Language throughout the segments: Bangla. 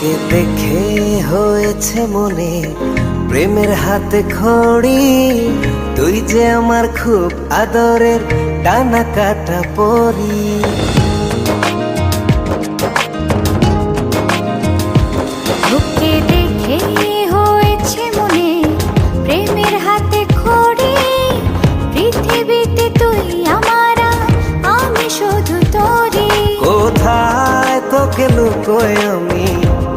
তোকে দেখে হয়েছে মনে। প্রেমের হাতে খড়ি তুই যে আমার খুব আদরের ডানা কাটা পরি। তোকে হয়েছে মনে প্রেমের হাতে খড়ি। পৃথিবীতে তুই আর, আমি শুধু কোথায় তোকে লুকোয় আমি?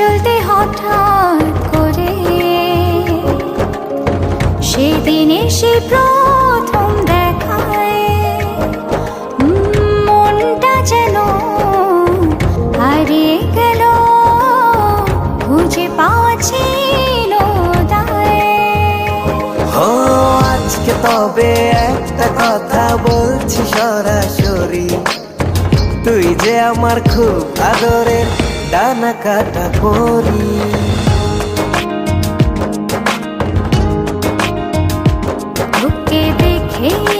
চলতে হঠাৎ করে। সেদিন সে প্রথম দেখায় যেন তবে একটা কথা বলছি সরাসরি। তুই যে আমার খুব আদরের ডানা কাটা পরি তোকে দেখে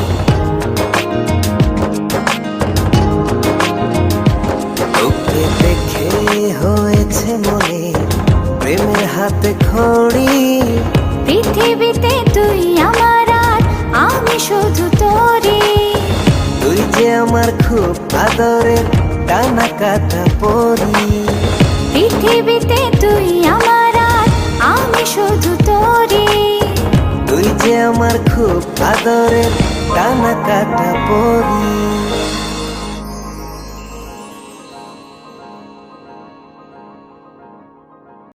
তোকে দেখে হয়েছে মনে প্রেমের হাতে খড়ি। পৃথিবীতে তুই আমার আর, আমি শুধু তোরই তুই যে আমার খুব আদরের টানা কাটা পরি। পৃথিবীতে তুই আমার আর, আমি শুধু তোরই তুই যে আমার খুব আদরের টানা কাটা পরি।